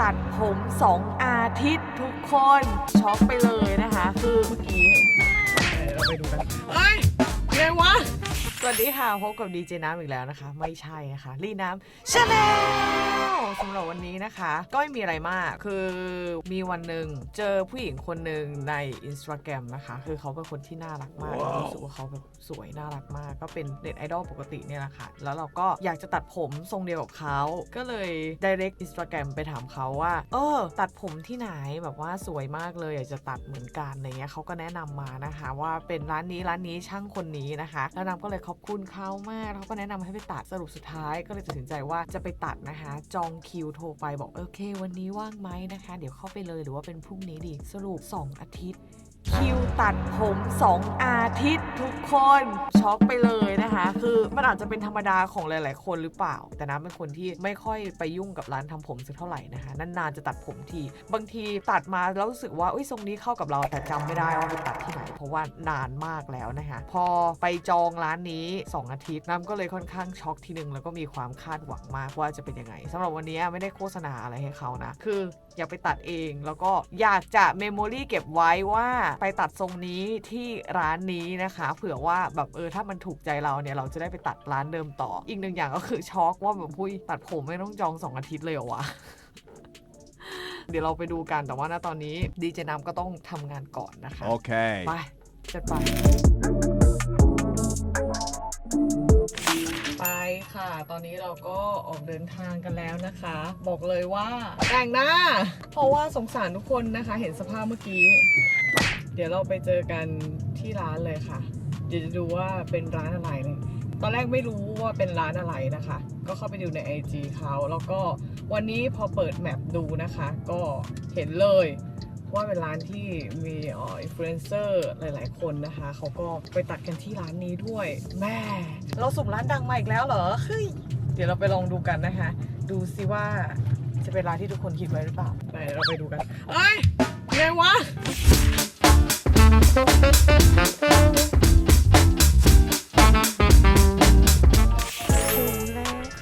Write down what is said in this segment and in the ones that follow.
ตัดผมสองอาทิตย์ทุกคนช็อกไปเลยนะคะ คือเมื่อกี้เราไปดูกันเอ้ยไงวะ สวัสดีค่ะพบกับดีเจน้ำอีกแล้วนะคะ ไม่ใช่นะคะรีน้ำชาแนลสำหรับวันนี้นะคะ ก็ไม่มีอะไรมากคือมีวันหนึ่งเจอผู้หญิงคนหนึ่งใน Instagram นะคะ คือเขาเป็นคนที่น่ารักมากรู้สึกว่าเขาแบบสวยน่ารักมาก ก็เป็นเน็ตไอดอลปกติเนี่ยแหละค่ะ แล้วเราก็อยากจะตัดผมทรงเดียวกับเขา ก็เลย direct Instagram ไปถามเขาว่า เออ ตัดผมที่ไหนแบบว่าสวยมากเลยอยากจะตัดเหมือนกันอะไรเงี้ยเขาก็แนะนำมานะคะ ว่าเป็นร้านนี้ร้านนี้ช่างคนนี้นะคะ แล้วนำก็เลยขอบคุณเขามากเขาก็แนะนำให้ไปตัดสรุปสุดท้ายก็เลยตัดสินใจว่าจะไปตัดนะคะ จองคิวโทรไปบอกโอเค วันนี้ว่างไหมนะคะ เดี๋ยวเข้าไปเลยหรือว่าเป็นพรุ่งนี้ดีสรุป 2 อาทิตย์ คิวตัดผม 2 อาทิตย์ทุกคนช็อกไปเลยนะคะ คือมันอาจจะเป็นธรรมดาของหลาย ๆ คนหรือเปล่า แต่น้ำเป็นคนที่ไม่ค่อยไปยุ่งกับร้านทำผมสักเท่าไหร่นะคะนานๆจะตัดผมที บางทีตัดมาแล้วรู้สึกว่าอุ้ยทรงนี้เข้ากับเราแต่จำไม่ได้ว่าไปตัดที่ไหน เพราะว่านานมากแล้วนะคะพอไปจองร้านนี้ 2 อาทิตย์น้ำก็เลยค่อนข้างช็อกทีหนึ่งแล้วก็มีความคาดหวังมากว่าจะเป็นยังไงสำหรับวันนี้ไม่ได้โฆษณาอะไรให้เขานะคืออยากไปตัดเองแล้วก็อยากจะเมมโมรี่เก็บไว้ว่าไปตัดทรงนี้ที่ร้านนี้นะคะ เผื่อว่าแบบเออถ้ามันถูกใจเราเนี่ยเราจะได้ไปตัดร้านเดิมต่อ อีกหนึ่งอย่างก็คือช็อกว่าแบบพุ้ยตัดผมไม่ต้องจอง2อาทิตย์เลยเหรอวะเดี๋ยวเราไปดูกันแต่ว่าณตอนนี้ดีเจน้ำก็ต้องทำงานก่อนนะคะ Okay. ไปจัดไป ไปค่ะ ตอนนี้เราก็ออกเดินทางกันแล้วนะคะ บอกเลยว่าแต่งหน้า เพราะว่าสงสารทุกคนนะคะ เห็นสภาพเมื่อกี้ เดี๋ยวเราไปเจอกันที่ร้านเลยค่ะ เดี๋ยวจะดูว่าเป็นร้านอะไรเลยตอนแรกไม่รู้ว่าเป็นร้านอะไรนะคะ ก็เข้าไปดูใน IG เขาแล้วก็วันนี้พอเปิดแมปดูนะคะ ก็เห็นเลยว่าเป็นร้านที่มีอ่ออินฟลูเอนเซอร์หลาย ๆ คนนะคะ เขาก็ไปตัดกันที่ร้านนี้ด้วยแม่เราสุ่มร้านดังมาอีกแล้วเหรอเฮ้ยเดี๋ยวเราไปลองดูกันนะคะ ดูซิว่าจะเป็นร้านที่ทุกคนคิดไว้หรือเปล่าไปเราไปดูกันเอ้ยไงวะ แล้ว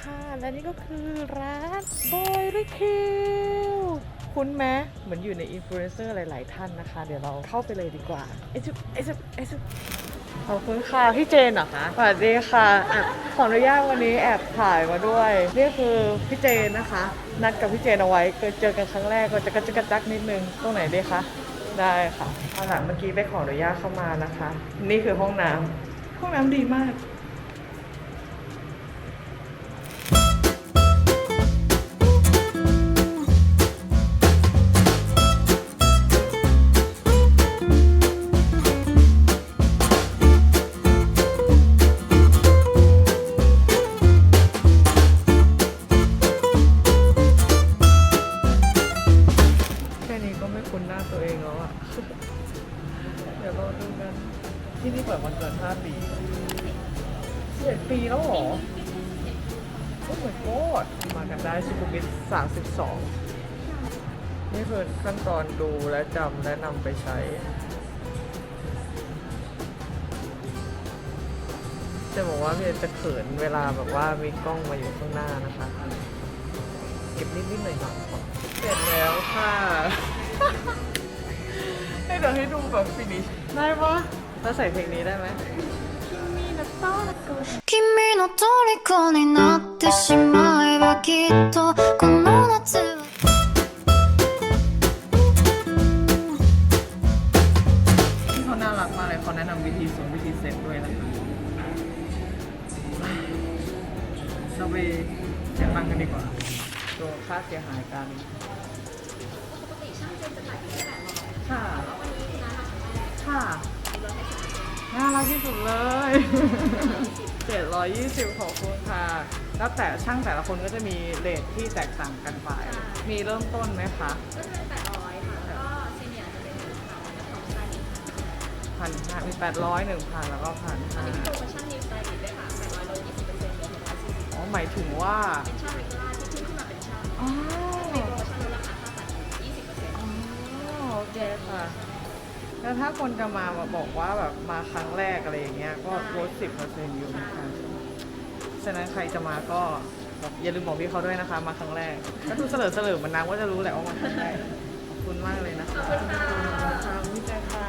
ค่ะและนี่ก็คือร้านบอยริคิวคุ้นไหมเหมือนอยู่ในอินฟลูเอนเซอร์หลาย ๆ ท่านนะคะ เดี๋ยวเราเข้าไปเลยดีกว่าเอซุเอซุเอซุขอบคุณค่ะ พี่เจนเหรอคะสวัสดีค่ะอะขออนุญาตวันนี้แอบถ่ายมาด้วย นี่คือพี่เจนนะคะ นัดกับพี่เจนเอาไว้เคยเจอกันครั้งแรกก็จะกระจกกระจักนิดนึงตรงไหนดีคะ ได้ค่ะเอาล่ะเมื่อกี้ได้ขออนุญาตเข้ามานะคะ นี่คือห้องน้ำห้องน้ำดีมาก หน้าตัวเองแล้วอะเดี๋ยวเราดูกัน ที่นี่เปิดวันเกิด5ปี11ปีแล้วเหรอ โอ้ my god มากันได้สุขุมวิท32 นี่คือขั้นตอนดูและจำและนำไปใช้จะบอกว่าพี่จะเขินเวลาแบบว่ามีกล้องมาอยู่ข้างหน้านะคะ เก็บนิดๆหน่อยๆก่อนเสร็จแล้วค่ะ ให้เดี๋ยวให้ดูแบบฟินิชได้ปะแล้วใส่เพลงนี้ได้ไหม 君の虜になってしまえばきっとこの夏は ที่เขาน่ารักมากเลยเขาแนะนำวิธีส่งวิธีเซ็ตด้วยนะคะเราไปเสียตังค์กันดีกว่าตัวค่าเสียหายกัน ค่ะ ค่ะน่ารักที่สุดเลย 720ของคุณค่ะ แล้วแต่ช่างแต่ละคนก็จะมีเรทที่แตกต่างกันไปมีเริ่มต้นไหมคะก็จะเป็น800ค่ะ แล้วก็ซีเนียร์จะเป็น1,000แล้วก็ของชายพันห้ามีแปดร้อยหนึ่งพันแล้วก็พันห้ามีโปรโมชั่นนิวสไตล์ด้วยค่ะ800ลด20%เหลือ140อ๋อหมายถึงว่า เป็นช่างเรกูล่าที่ขึ้นขึ้นมาเป็นช่างอ๋อ คค่ะ แล้วถ้าคนจะมาบอกว่าแบบมาครั้งแรกอะไรอย่างเงี้ยก็ลดสิบเปอร์เซ็นต์อยู่เหมือนกันฉะนั้นใครจะมาก็บอกอย่าลืมบอกพี่เขาด้วยนะคะ มาครั้งแรกก็ดูเสลอเสลอๆมันนางว่าจะรู้แหละว่ามาครั้งแรกขอบคุณมากเลยนะคะขอบคุณค่ะวิจัยค่ะ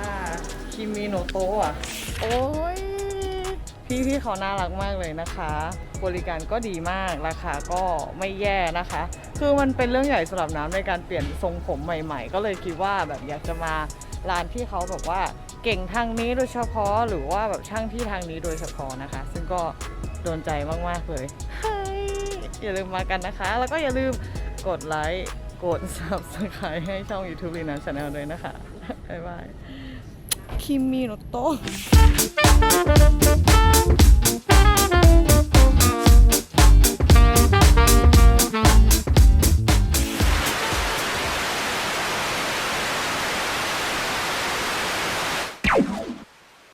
คิมิโนโตะอะโอ้ยพี่พี่เขาน่ารักมากเลยนะคะ บริการก็ดีมากราคาก็ไม่แย่นะคะ คือมันเป็นเรื่องใหญ่สำหรับน้ำในการเปลี่ยนทรงผมใหม่ ๆ ก็เลยคิดว่าแบบอยากจะมาร้านที่เขาแบบว่าเก่งทางนี้โดยเฉพาะหรือว่าแบบช่างที่ทางนี้โดยเฉพาะนะคะ ซึ่งก็โดนใจมากๆเลยเฮ้ยอย่าลืมมากันนะคะ แล้วก็อย่าลืมกดไลค์กด subscribe ให้ช่อง YouTube ลีนาชาแนลด้วยนะคะ บ๊ายบายคิมิโนโต